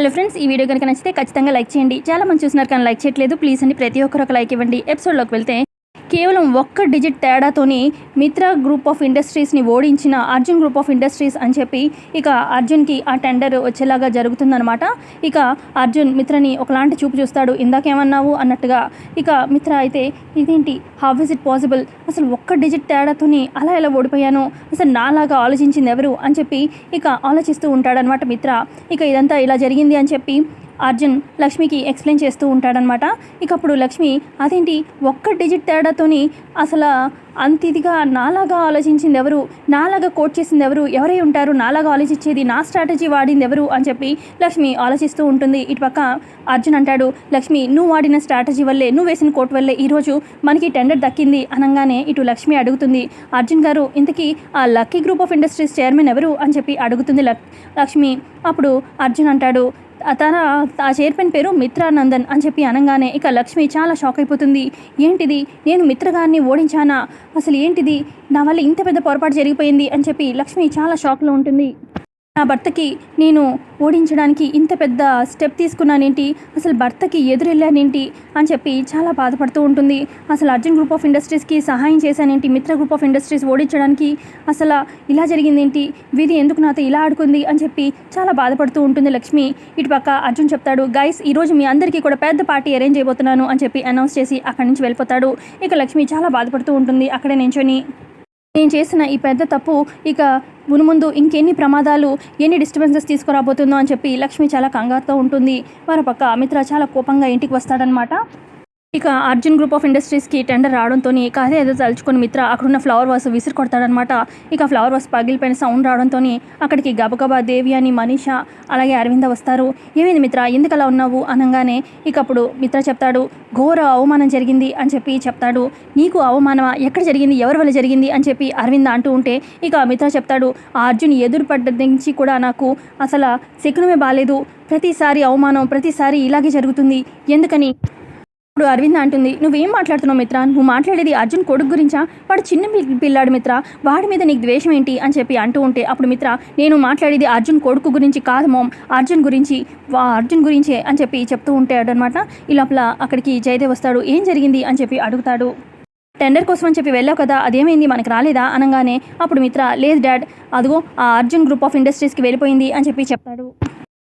Hello friends ఈ video కనుక నచ్చితే ఖచ్చితంగా లైక్ చేయండి. చాలా మంది చూస్తున్నారు కానీ లైక్ చేయట్లేదు. ప్లీజ్ అండి ప్రతి ఒక్కరు ఒక లైక్ ఇవ్వండి. ఎపిసోడ్లోకి వెళ్తే కేవలం ఒక్క డిజిట్ తేడాతోని మిత్ర గ్రూప్ ఆఫ్ ఇండస్ట్రీస్ని ఓడించిన అర్జున్ గ్రూప్ ఆఫ్ ఇండస్ట్రీస్ అని చెప్పి ఇక అర్జున్కి ఆ టెండర్ వచ్చేలాగా జరుగుతుందనమాట ఇక అర్జున్ మిత్రని ఒకలాంటి చూపు చూస్తాడు. ఇందాకేమన్నావు అన్నట్టుగా ఇక మిత్ర అయితే ఇదేంటి? హౌ ఇస్ ఇట్ పాసిబుల్ అసలు ఒక్క డిజిట్ తేడాతోని అలా ఎలా ఓడిపోయాను? అసలు నాలాగా ఆలోచించింది ఎవరు? అని చెప్పి ఇక ఆలోచిస్తూ ఉంటాడనమాట మిత్ర. ఇక ఇదంతా ఇలా జరిగింది అని చెప్పి అర్జున్ లక్ష్మికి ఎక్స్ప్లెయిన్ చేస్తూ ఉంటాడనమాట ఇక అప్పుడు లక్ష్మి అదేంటి? ఒక్క డిజిట్ తేడాతోని అసలు అంత ఇదిగా నాలాగా ఆలోచించింది ఎవరు నాలాగా కోట్ చేసింది ఎవరు ఎవరై ఉంటారు? నాలాగా ఆలోచించేది నా స్ట్రాటజీ వాడింది ఎవరు అని చెప్పి లక్ష్మి ఆలోచిస్తూ ఉంటుంది. ఇటుపక్క అర్జున్ అంటాడు లక్ష్మి నువ్వు వాడిన స్ట్రాటజీ వల్లే నువ్వు వేసిన కోట్ వల్లే ఈరోజు మనకి టెండర్ దక్కింది అనగానే ఇటు లక్ష్మి అడుగుతుంది. అర్జున్ గారు ఇంతకీ ఆ lucky group of industries chairman ఎవరు? అని చెప్పి అడుగుతుంది లక్ లక్ష్మి. అప్పుడు అర్జున్ అంటాడు తన ఆ చైర్మన్ పేరు మిత్రానందన్ అని చెప్పి అనగానే ఇక లక్ష్మి చాలా షాక్ అయిపోతుంది. ఏంటిది? నేను మిత్రగారిని ఓడించానా? అసలు ఏంటిది? నా వల్ల ఇంత పెద్ద పొరపాటు జరిగిపోయింది అని చెప్పి లక్ష్మి చాలా షాక్లో ఉంటుంది. నా భర్తకి నేను ఓడించడానికి ఇంత పెద్ద స్టెప్ తీసుకున్నానేంటి? అసలు భర్తకి ఎదురెళ్ళానేంటి? అని చెప్పి చాలా బాధపడుతూ ఉంటుంది. అసలు అర్జున్ గ్రూప్ ఆఫ్ ఇండస్ట్రీస్కి సహాయం చేశానేంటి? మిత్ర గ్రూప్ ఆఫ్ ఇండస్ట్రీస్ ఓడించడానికి అసలు ఇలా జరిగిందేంటి? విధి ఎందుకు నాతో ఇలా ఆడుకుంది? అని చెప్పి చాలా బాధపడుతూ ఉంటుంది లక్ష్మి. ఇటుపక్క అర్జున్ చెప్తాడు గైస్ ఈరోజు మీ అందరికీ కూడా పెద్ద పార్టీ అరేంజ్ చేయబోతున్నాను అని చెప్పి అనౌన్స్ చేసి అక్కడి నుంచి వెళ్ళిపోతాడు. ఇక లక్ష్మి చాలా బాధపడుతూ ఉంటుంది అక్కడే నించొని. నేను చేసిన ఈ పెద్ద తప్పు ఇక మునుముందు ఇంకెన్ని ప్రమాదాలు ఎన్ని డిస్టర్బెన్సెస్ తీసుకురాబోతుందో అని చెప్పి లక్ష్మి చాలా కంగారుతో ఉంటుంది. మరోపక్క అమిత్ర చాలా కోపంగా ఇంటికి వస్తాడనమాట ఇక అర్జున్ గ్రూప్ ఆఫ్ ఇండస్ట్రీస్కి టెండర్ రావడంతో కాదే ఏదో తలుచుకొని మిత్ర అక్కడున్న ఫ్లవర్ వాస్ విసిరి కొడతాడనమాట ఇక ఫ్లవర్ వాస్ పగిలిపోయిన సౌండ్ రావడంతో అక్కడికి గబగబా దేవి అని మనీష అలాగే అరవింద వస్తారు. ఏమైంది మిత్ర? ఎందుకు అలా ఉన్నావు? అనగానే ఇక అప్పుడు మిత్ర చెప్తాడు ఘోర అవమానం జరిగింది అని చెప్పి చెప్తాడు. నీకు అవమానమా? ఎక్కడ జరిగింది? ఎవరి వల్ల జరిగింది? అని చెప్పి అరవింద అంటూ ఉంటే ఇక మిత్ర చెప్తాడు ఆ అర్జున్ ఎదురు నుంచి కూడా నాకు అసలు శకునమే బాగాలేదు ప్రతిసారి అవమానం ప్రతిసారి ఇలాగే జరుగుతుంది. ఎందుకని? ఇప్పుడు అరవింద్ అంటుంది నువ్వేం మాట్లాడుతున్నావు మిత్ర? నువ్వు మాట్లాడేది అర్జున్ కొడుకు గురించా? వాడు చిన్న పిల్లాడు మిత్ర. వాడి మీద నీకు ద్వేషం ఏంటి? అని చెప్పి అంటూ ఉంటే అప్పుడు మిత్ర నేను మాట్లాడేది అర్జున్ కొడుకు గురించి కాదు మోమ్. అర్జున్ గురించి వా అర్జున్ గురించే అని చెప్పి చెప్తూ ఉంటాడు అనమాట ఈ లోపల అక్కడికి జయదేవ్ వస్తాడు. ఏం జరిగింది? అని చెప్పి అడుగుతాడు. టెండర్ కోసం అని చెప్పి వెళ్ళావు కదా అదేమైంది? మనకి రాలేదా? అనగానే అప్పుడు మిత్ర లేదు డాడ్. అదిగో ఆ అర్జున్ గ్రూప్ ఆఫ్ ఇండస్ట్రీస్కి వెళ్ళిపోయింది అని చెప్పి చెప్తాడు.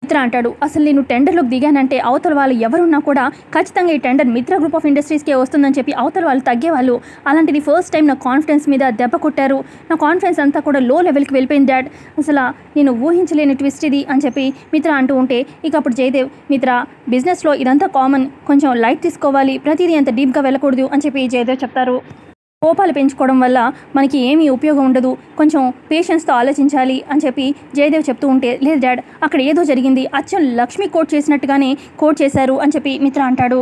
మిత్ర అంటాడు అసలు నేను టెండర్లోకి దిగానంటే అవతల వాళ్ళు ఎవరున్నా కూడా ఖచ్చితంగా ఈ టెండర్ మిత్ర గ్రూప్ ఆఫ్ ఇండస్ట్రీస్కే వస్తుందని చెప్పి అవతల వాళ్ళు తగ్గేవాళ్ళు. అలాంటిది ఫస్ట్ టైం నా కాన్ఫిడెన్స్ మీద దెబ్బ కొట్టారు. నా కాన్ఫిడెన్స్ అంతా కూడా లో లెవెల్కి వెళ్ళిపోయింది డాడ్ అసలు నేను ఊహించలేని ట్విస్ట్ ఇది అని చెప్పి మిత్ర అంటూ ఉంటే ఇక అప్పుడు జయదేవ్ మిత్ర బిజినెస్లో ఇదంతా కామన్. కొంచెం లైట్ తీసుకోవాలి. ప్రతిదీ అంత డీప్గా వెళ్ళకూడదు అని చెప్పి జయదేవ్ చెప్తారు. కోపాలు పెంచుకోవడం వల్ల మనకి ఏమీ ఉపయోగం ఉండదు. కొంచెం పేషెన్స్తో ఆలోచించాలి అని చెప్పి జయదేవ్ చెప్తూ ఉంటే లేదు డాడ్ అక్కడ ఏదో జరిగింది. అచ్చం లక్ష్మి కోట్ చేసినట్టుగానే కోట్ చేశారు అని చెప్పి మిత్ర అంటాడు.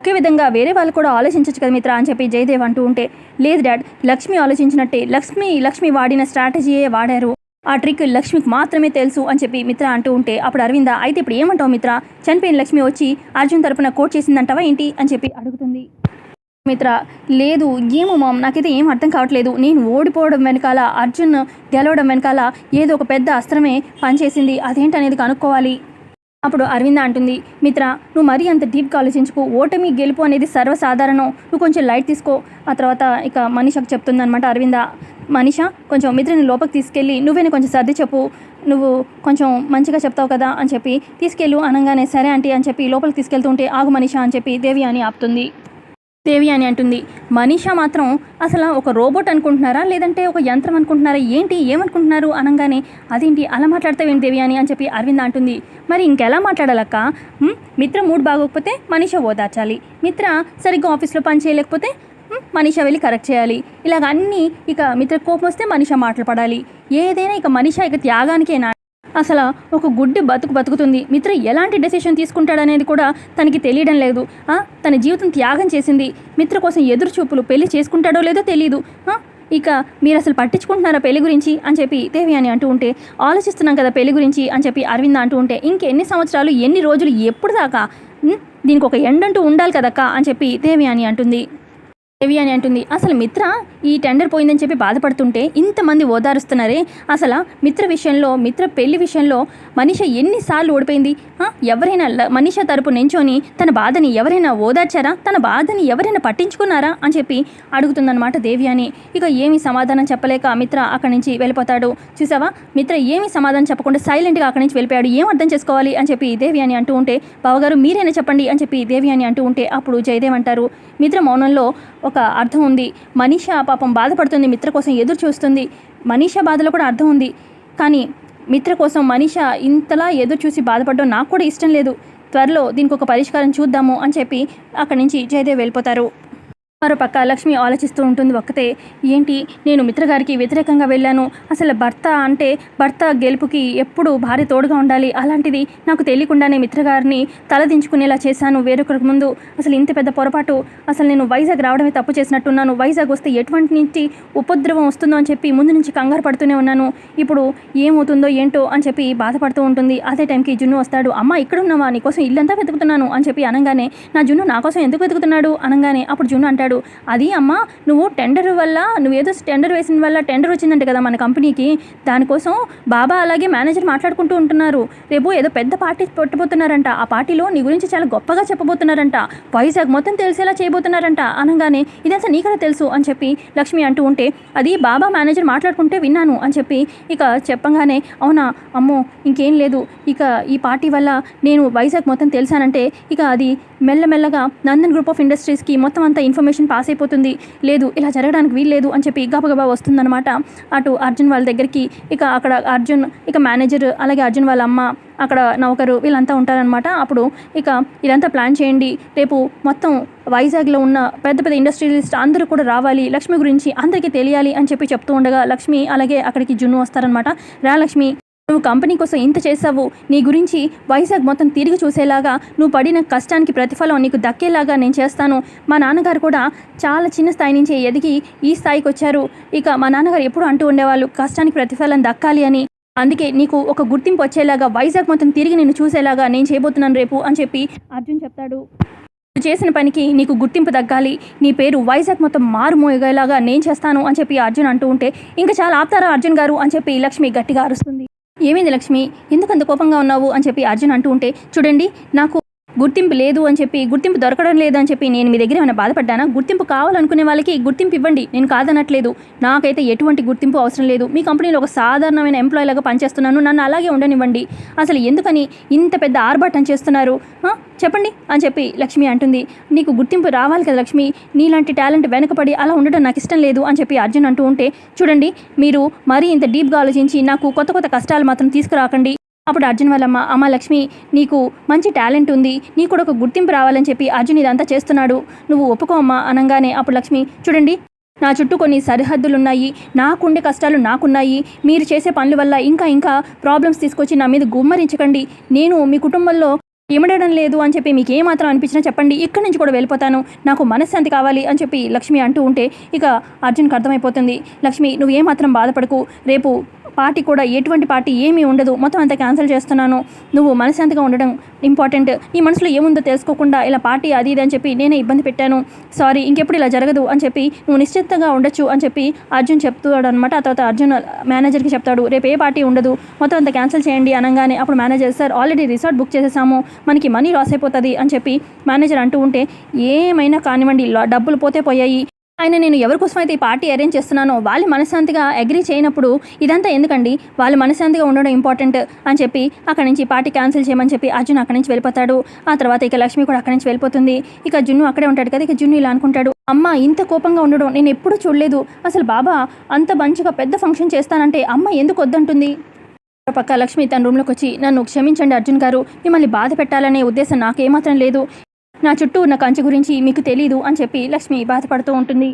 ఒకే విధంగా వేరే వాళ్ళు కూడా ఆలోచించవచ్చు కదా మిత్ర అని చెప్పి జయదేవ్ అంటూ ఉంటే లేదు డాడ్ లక్ష్మి ఆలోచించినట్టే. లక్ష్మి లక్ష్మి వాడిన స్ట్రాటజీయే వాడారు. ఆ ట్రిక్ లక్ష్మికి మాత్రమే తెలుసు అని చెప్పి మిత్ర అంటూ ఉంటే అప్పుడు అరవింద అయితే ఇప్పుడు ఏమంటావు మిత్ర? చనిపోయిన లక్ష్మి వచ్చి అర్జున్ తరపున కోట్ చేసిందంటావా ఏంటి? అని చెప్పి అడుగుతుంది. మిత్ర లేదు ఏమో మామ్ నాకైతే ఏం అర్థం కావట్లేదు. నేను ఓడిపోవడం వెనకాల అర్జున్ గెలవడం వెనకాల ఏదో ఒక పెద్ద అస్త్రమే పనిచేసింది. అదేంటనేది కనుక్కోవాలి. అప్పుడు అరవింద అంటుంది మిత్ర నువ్వు మరీ అంత డీప్గా ఆలోచించుకో. ఓటమి గెలుపు అనేది సర్వసాధారణం. నువ్వు కొంచెం లైట్ తీసుకో. ఆ తర్వాత ఇక మనీషకు చెప్తుంది అనమాట అరవింద. మనీష కొంచెం మిత్రని లోపలికి తీసుకెళ్ళి నువ్వేనే కొంచెం సర్ది చెప్పు. నువ్వు కొంచెం మంచిగా చెప్తావు కదా అని చెప్పి తీసుకెళ్ళు అనగానే సరే ఆంటీ అని చెప్పి లోపలికి తీసుకెళ్తుంటే ఆగు మనీష అని చెప్పి దేవి అని ఆపుతుంది. దేవి అని అంటుంది. మనీషా మాత్రం అసలు ఒక రోబోట్ అనుకుంటున్నారా? లేదంటే ఒక యంత్రం అనుకుంటున్నారా? ఏంటి? ఏమనుకుంటున్నారు? అనగానే అదేంటి? అలా మాట్లాడతావేంటి దేవి అని అని చెప్పి అరవింద అంటుంది. మరి ఇంకెలా మాట్లాడాలక్క? మిత్ర మూడ్ బాగోకపోతే మనీషా ఓదార్చాలి మిత్ర సరిగ్గా ఆఫీస్లో పని చేయలేకపోతే మనీషా వెళ్ళి కరెక్ట్ చేయాలి. ఇలాగ అన్నీ ఇక మిత్ర కోపం వస్తే మనీషా మాటలు పడాలి. ఏదైనా ఇక మనీషా ఇక త్యాగానికే నా అసలు ఒక గుడ్డి బతుకు బతుకుతుంది. మిత్ర ఎలాంటి డెసిషన్ తీసుకుంటాడనేది కూడా తనకి తెలియడం లేదు. తన జీవితం త్యాగం చేసింది. మిత్ర కోసం ఎదురు చూపులు పెళ్ళి చేసుకుంటాడో లేదో తెలియదు ఇక మీరు అసలు పట్టించుకుంటున్నారా పెళ్ళి గురించి? అని చెప్పి దేవి అని అంటూ ఉంటే ఆలోచిస్తున్నాం కదా పెళ్ళి గురించి? అని చెప్పి అరవింద్ అంటూ ఉంటే ఇంకెన్ని సంవత్సరాలు ఎన్ని రోజులు ఎప్పుడు దాకా? దీనికి ఒక ఎండంటూ ఉండాలి కదక్క? అని చెప్పి దేవి అని అంటుంది. దేవి అని అంటుంది. అసలు మిత్ర ఈ టెండర్ పోయిందని చెప్పి బాధపడుతుంటే ఇంతమంది ఓదారుస్తున్నారే. అసలు మిత్ర విషయంలో మిత్ర పెళ్ళి విషయంలో మనిష ఎన్నిసార్లు ఓడిపోయింది? ఎవరైనా ల- మనిష తరపు నించొని తన బాధని ఎవరైనా ఓదార్చారా? తన బాధని ఎవరైనా పట్టించుకున్నారా? అని చెప్పి అడుగుతుందన్నమాట దేవి అని. ఇక ఏమి సమాధానం చెప్పలేక మిత్ర అక్కడి నుంచి వెళ్ళిపోతాడు. చూసావా? మిత్ర ఏమి సమాధానం చెప్పకుండా సైలెంట్గా అక్కడి నుంచి వెళ్ళిపోయాడు. ఏం అర్థం చేసుకోవాలి? అని చెప్పి దేవి అని అంటూ ఉంటే బావగారు మీరైనా చెప్పండి అని చెప్పి దేవి అని అంటూ ఉంటే అప్పుడు జయదేవ్ అంటారు. మిత్ర మౌనంలో ఒక అర్థం ఉంది. మనీష పాపం బాధపడుతుంది మిత్ర కోసం ఎదురు చూస్తుంది. మనీష బాధలో కూడా అర్థం ఉంది. కానీ మిత్ర కోసం మనీష ఇంతలా ఎదురు చూసి బాధపడడం నాకు కూడా ఇష్టం లేదు. త్వరలో దీనికి ఒక పరిష్కారం చూద్దాము అని చెప్పి అక్కడి నుంచి జయదేవ్ వెళ్ళిపోతారు. మరోపక్క లక్ష్మి ఆలోచిస్తూ ఉంటుంది ఒక్కతే ఏంటి నేను మిత్రగారికి వ్యతిరేకంగా వెళ్ళాను. అసలు భర్త అంటే భర్త గెలుపుకి ఎప్పుడు భార్య తోడుగా ఉండాలి. అలాంటిది నాకు తెలియకుండానే మిత్రగారిని తలదించుకునేలా చేశాను వేరొకరికి ముందు. అసలు ఇంత పెద్ద పొరపాటు. అసలు నేను వైజాగ్ రావడమే తప్పు చేసినట్టున్నాను. వైజాగ్ వస్తే ఎటువంటి నుంచి ఉపద్రవం వస్తుందో అని చెప్పి ముందు నుంచి కంగారు పడుతూనే ఉన్నాను. ఇప్పుడు ఏమవుతుందో ఏంటో అని చెప్పి బాధపడుతూ ఉంటుంది. అదే టైంకి జున్ను వస్తాడు. అమ్మ ఇక్కడ ఉన్నావా నీకోసం ఇల్లంతా వెతుకుతున్నాను అని చెప్పి అనగానే నా జున్ను నా కోసం ఎందుకు వెతుకుతున్నాడు? అనగానే అప్పుడు జున్ను అంటాడు అది అమ్మ నువ్వు టెండర్ వల్ల నువ్వు ఏదో టెండర్ వేసిన వల్ల టెండర్ వచ్చిందంట కదా మన కంపెనీకి. దానికోసం బాబా అలాగే మేనేజర్ మాట్లాడుకుంటూ ఉంటున్నారు. రేపు ఏదో పెద్ద పార్టీ పెట్టబోతున్నారంట. ఆ పార్టీలో నీ గురించి చాలా గొప్పగా చెప్పబోతున్నారంట. వైజాగ్ మొత్తం తెలిసేలా చేయబోతున్నారంట. అనగానే ఇదంతా నీకడా తెలుసు? అని చెప్పి లక్ష్మి అంటూ ఉంటే అది బాబా మేనేజర్ మాట్లాడుకుంటే విన్నాను. అని చెప్పి ఇక చెప్పంగానే అవునా? అమ్మో ఇంకేం లేదు. ఇక ఈ పార్టీ వల్ల నేను వైజాగ్ మొత్తం తెలిసానంటే ఇక అది మెల్లమెల్లగా నందన్ గ్రూప్ ఆఫ్ ఇండస్ట్రీస్కి మొత్తం అంతా ఇన్ఫర్మేషన్ పాస్ అయిపోతుంది. లేదు ఇలా జరగడానికి వీల్లేదు అని చెప్పి గబగబా వస్తుందన్నమాట. అటు అర్జున్ వాళ్ళ దగ్గరికి ఇక అక్కడ అర్జున్ ఇక మేనేజర్ అలాగే అర్జున్ వాళ్ళ అమ్మ అక్కడ నౌకరు వీళ్ళంతా ఉంటారనమాట అప్పుడు ఇక ఇదంతా ప్లాన్ చేయండి. రేపు మొత్తం వైజాగ్లో ఉన్న పెద్ద పెద్ద ఇండస్ట్రియలిస్ట్ అందరూ కూడా రావాలి. లక్ష్మి గురించి అందరికీ తెలియాలి అని చెప్పి చెప్తూ ఉండగా లక్ష్మి అలాగే అక్కడికి జున్ను వస్తారనమాట రా లక్ష్మి. నువ్వు కంపెనీ కోసం ఇంత చేసావు నీ గురించి వైజాగ్ మొత్తం తిరిగి చూసేలాగా నువ్వు పడిన కష్టానికి ప్రతిఫలం నీకు దక్కేలాగా నేను చేస్తాను. మా నాన్నగారు కూడా చాలా చిన్న స్థాయి నుంచి ఎదిగి ఈ స్థాయికి వచ్చారు. ఇక మా నాన్నగారు ఎప్పుడు అంటూ ఉండేవాళ్ళు కష్టానికి ప్రతిఫలం దక్కాలి అని. అందుకే నీకు ఒక గుర్తింపు వచ్చేలాగా వైజాగ్ మొత్తం తిరిగి నేను చూసేలాగా నేను చేయబోతున్నాను రేపు అని చెప్పి అర్జున్ చెప్తాడు. నువ్వు చేసిన పనికి నీకు గుర్తింపు తగ్గాలి నీ పేరు వైజాగ్ మొత్తం మారుమోయగేలాగా నేను చేస్తాను అని చెప్పి అర్జున్ అంటూ ఉంటే ఇంకా చాలా ఆపుతారా అర్జున్ గారు అని చెప్పి లక్ష్మి గట్టిగా అరుస్తుంది. ఏమైంది లక్ష్మి? ఎందుకంత కోపంగా ఉన్నావు? అని చెప్పి అర్జున్ అంటూ ఉంటే చూడండి నాకు గుర్తింపు లేదు అని చెప్పి గుర్తింపు దొరకడం లేదు అని చెప్పి నేను మీ దగ్గర ఏమైనా బాధపడ్డానా? గుర్తింపు కావాలనుకునే వాళ్ళకి గుర్తింపు ఇవ్వండి. నేను కాదనట్లేదు. నాకైతే ఎటువంటి గుర్తింపు అవసరం లేదు. మీ కంపెనీలో ఒక సాధారణమైన ఎంప్లాయీ లాగా పనిచేస్తున్నాను. నన్ను అలాగే ఉండనివ్వండి. అసలు ఎందుకని ఇంత పెద్ద ఆర్భాటం చేస్తున్నారు? చెప్పండి అని చెప్పి లక్ష్మి అంటుంది. నీకు గుర్తింపు రావాలి కదా లక్ష్మి? నీలాంటి టాలెంట్ వెనకపడి అలా ఉండడం నాకు ఇష్టం లేదు అని చెప్పి అర్జున్ అంటూ ఉంటే చూడండి మీరు మరీ ఇంత డీప్గా ఆలోచించి నాకు కొత్త కొత్త కష్టాలు మాత్రం తీసుకురాకండి. అప్పుడు అర్జున్ వాళ్ళమ్మ అమ్మ లక్ష్మి నీకు మంచి టాలెంట్ ఉంది. నీకు కూడా ఒక గుర్తింపు రావాలని చెప్పి అర్జున్ ఇదంతా చేస్తున్నాడు. నువ్వు ఒప్పుకో అమ్మా అనగానే అప్పుడు లక్ష్మి చూడండి నా చుట్టూ కొన్ని సరిహద్దులు ఉన్నాయి నాకుండే కష్టాలు నాకున్నాయి. మీరు చేసే పనుల వల్ల ఇంకా ఇంకా ప్రాబ్లమ్స్ తీసుకొచ్చి నా మీద గుమ్మరించకండి. నేను మీ కుటుంబంలో ఇమడడం లేదు అని చెప్పి మీకు ఏమాత్రం అనిపించినా చెప్పండి. ఇక్కడి నుంచి కూడా వెళ్ళిపోతాను. నాకు మనశ్శాంతి కావాలి అని చెప్పి లక్ష్మి అంటూ ఉంటే ఇక అర్జున్కి అర్థమైపోతుంది. లక్ష్మి నువ్వు ఏమాత్రం బాధపడకు. రేపు పార్టీ కూడా ఎటువంటి పార్టీ ఏమీ ఉండదు. మొత్తం అంతా క్యాన్సిల్ చేస్తున్నాను. నువ్వు మనశాంతిగా ఉండడం ఇంపార్టెంట్. ఈ మనసులో ఏముందో తెలుసుకోకుండా ఇలా పార్టీ అది ఇది అని చెప్పి నేనే ఇబ్బంది పెట్టాను. సారీ ఇంకెప్పుడు ఇలా జరగదు అని చెప్పి నువ్వు నిశ్చితంగా ఉండొచ్చు అని చెప్పి అర్జున్ చెప్తాడు అనమాట ఆ తర్వాత అర్జున్ మేనేజర్కి చెప్తాడు రేపు ఏ పార్టీ ఉండదు. మొత్తం అంతా క్యాన్సిల్ చేయండి అనగానే అప్పుడు manager sir already resort book చేసేసాము. మనకి మనీ లాస్ అయిపోతుంది అని చెప్పి మేనేజర్ అంటూ ఉంటే ఏమైనా కానివ్వండి డబ్బులు పోతే పోయాయి. ఆయన నేను ఎవరి కోసం అయితే ఈ పార్టీ అరేంజ్ చేస్తున్నానో వాళ్ళు మనశ్శాంతిగా అగ్రీ చేయనప్పుడు ఇదంతా ఎందుకండి? వాళ్ళు మనశ్శాంతిగా ఉండడం ఇంపార్టెంట్ అని చెప్పి అక్కడి నుంచి పార్టీ క్యాన్సిల్ చేయమని చెప్పి అర్జున్ అక్కడి నుంచి వెళ్ళిపోతాడు. ఆ తర్వాత ఇక లక్ష్మి కూడా అక్కడి నుంచి వెళ్ళిపోతుంది. ఇక జున్ను అక్కడే ఉంటాడు కదా ఇక జున్ను ఇలా అనుకుంటాడు. అమ్మ ఇంత కోపంగా ఉండడం నేను ఎప్పుడూ చూడలేదు. అసలు బాబా అంత మంచిగా పెద్ద ఫంక్షన్ చేస్తానంటే అమ్మ ఎందుకు వద్దంటుంది? పక్క లక్ష్మి తన రూమ్లోకి వచ్చి నన్ను క్షమించండి అర్జున్ గారు. మిమ్మల్ని బాధ పెట్టాలనే ఉద్దేశం నాకేమాత్రం లేదు. నా చుట్టూ ఉన్న కంచె గురించి మీకు తెలీదు అని చెప్పి లక్ష్మి బాధపడుతూ ఉంటుంది.